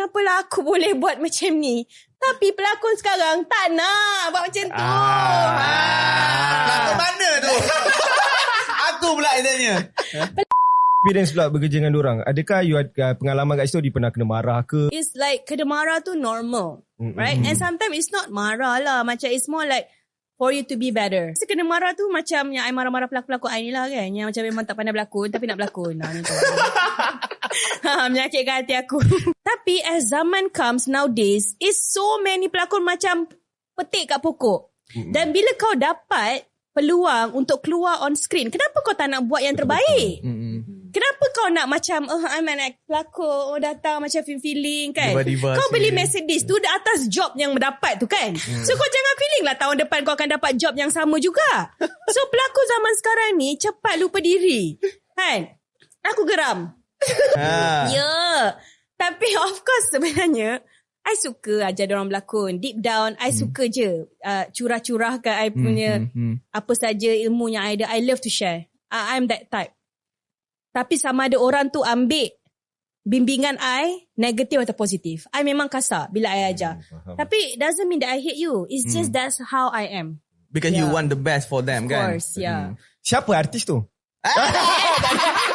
kenapalah aku boleh buat macam ni. Tapi pelakon sekarang tak nak buat macam tu. Ah. Pelakon mana tu? Aku pula yang tanya. Experience pula bekerja dengan orang. Adakah you ada pengalaman kat situ dia pernah kena marah ke? It's like kena marah tu normal. Mm-mm. Right? And sometimes it's not marah lah. Macam it's more like for you to be better. So kena marah tu macam yang I marah-marah pelakon-pelakon I ni lah kan. Yang macam memang tak pandai berlakon tapi nak berlakon. Nah, ni tu. ha, menyakitkan hati aku. tapi as zaman comes nowadays, is so many pelakon macam petik kat pokok. Dan bila kau dapat peluang untuk keluar on screen, kenapa kau tak nak buat yang terbaik? Kenapa kau nak macam oh I'm an act pelakon oh datang macam feeling kan? Diva-diva Kau beli Mercedes tu atas job yang mendapat tu kan? So kau jangan feeling lah tahun depan kau akan dapat job yang sama juga. So pelakon zaman sekarang ni cepat lupa diri Kan? Aku geram Ha. Ya yeah. Tapi of course sebenarnya I suka ajar orang berlakon Deep down I suka je uh, Curah-curahkan I punya Hmm, hmm. apa saja ilmu yang I ada, I love to share. I, I'm that type. Tapi sama ada orang tu ambil bimbingan I negatif atau positif. I memang kasar bila I ajar. Faham. Tapi doesn't mean that I hate you. It's just that's how I am. Because you Yeah. want the best for them Of kan? course, yeah. Siapa artis tu?